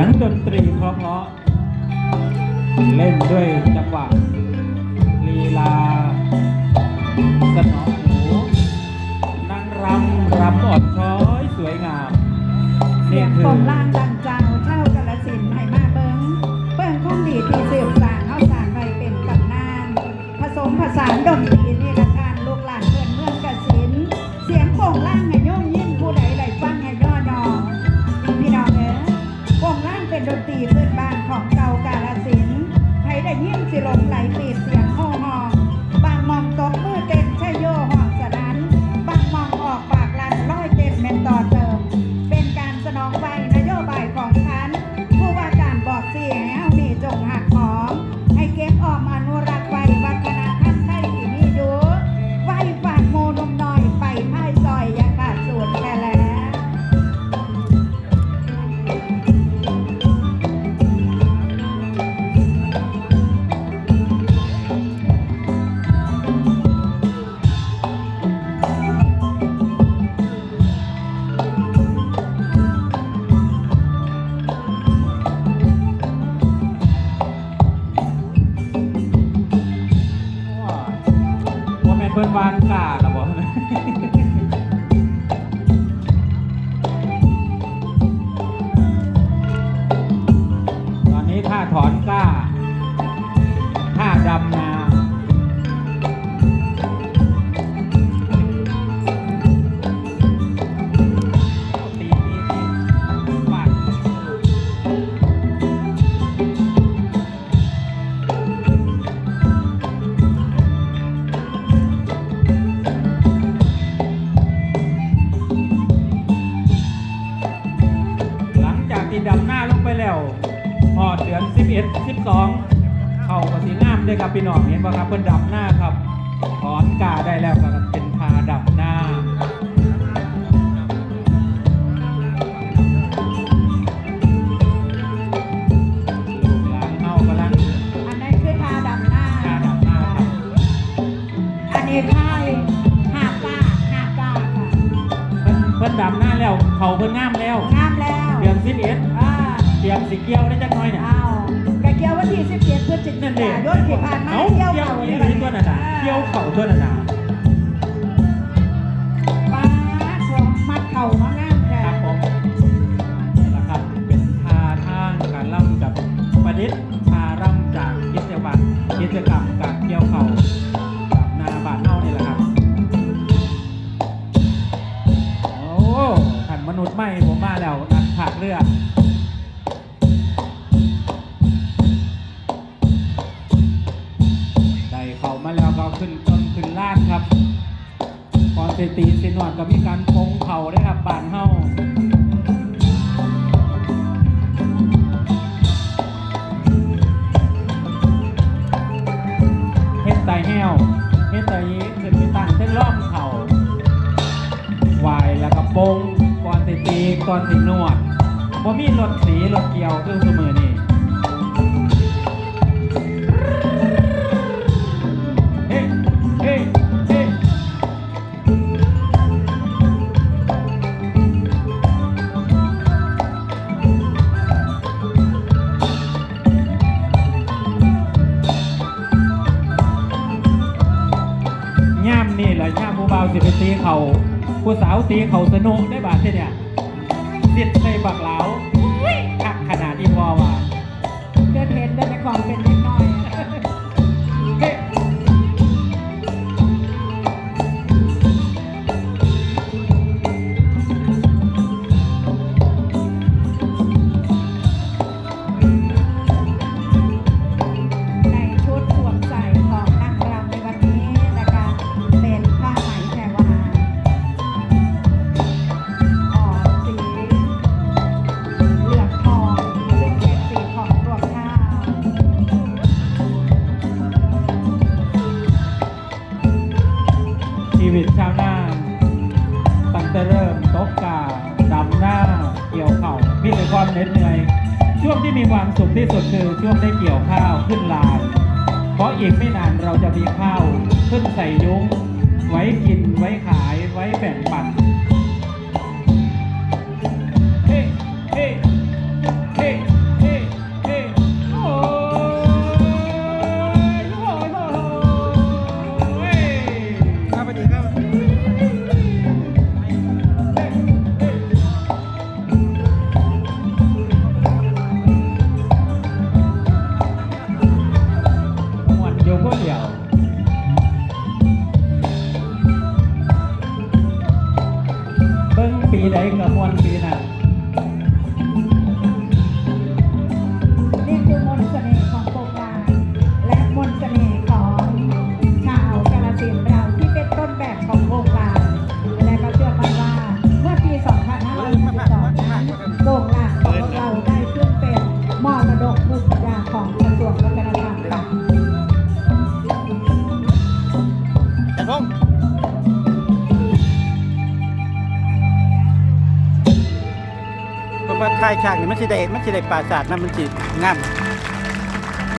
สียงดนตรีเพราะๆเล่นด้วยจังหวะลีลาสนองหูนางรำรำอ่อนช้อยสวยงามเสีนี่ยงคืโปองล่างดังเจ้าเช่ากระสินธุ์ให้มาเบิงเบิ่งคงดีที่สืบ ว่าแม่น ดือน11 12เข้ากับสีน้ำด้วยครับพี่น้องเห็นป่ะครับเพิ่นดำหน้าครับถอนกาได้แล้วก็เป็นทาดำหน้าลูกหลานเฮากำลังอันนั้นคือทาดำหน้าทาดำหน้าครับ อันนี้ท่ายหาบก้าหาบก้าค่ะเพิ่นเพิ่นดำหน้าแล้วเขาเพิ่นงามแล้ว งามแล้วเดือน11อ่าเตรียมสิเกี่ยวได้จักหน่อยเนี่ยเอากระ เกี่ยววันที่17พฤศจินั่นเด็กายนที่ผ่านมาเอ้าเที่ยวเกี่ยวเขาอีเนี่ยหลีตัวนั่นน่ะเกี่ยวเข่าตัวนั่นน่ะป้า ขึ้นต้นขึ้นลานครับก่อนสิตีสินวดก็มีการพงเข่าได้ครับบานเฮาเฮ็ดไตแห้วเฮ็ดไตนี้ขึ้นไปตั้งเส้นรองเข่าวายแล้วก็ปงก่อนสิตีก่อนสินวดบ่มีรถสีรถเกี่ยวคือสมอนี่ นี่แหละย่ามผู้เบาวสิไปตีเขาผู้สาวตีเขาสนุกได้บาดเท่เนี่ยสิทธิ์ใส่บักเหลาอุ๊ยคักขนาดอีพอว่าเกิดเห็นได้ในความเป็น ตกกาดำหน้า เกี่ยวเข่ามีแต่ความเหน็ดเหนื่อย ช่วงที่มีความสุขที่สุดคือช่วงได้เกี่ยวข้าวขึ้นลาน เพราะอีกไม่นานเราจะมีข้าวขึ้น มวลปีน่ะนี่คือมนต์เสน่ห์ของโบราณและมนต์เสน่ห์ของชาวกาลสินธุ์เราที่เป็นต้นแบบของโบราณและก็เชื่อมั่นว่าเมื่อปี2562นั้นโบราณของพวกเราได้ขึ้นเป็นมรดกภูมิปัญญาของกระทรวงวัฒนธรรมค่ะจัด ค่ายช่างนี่มันสิได้มันสิได้ปราสาทนะมันสิงาม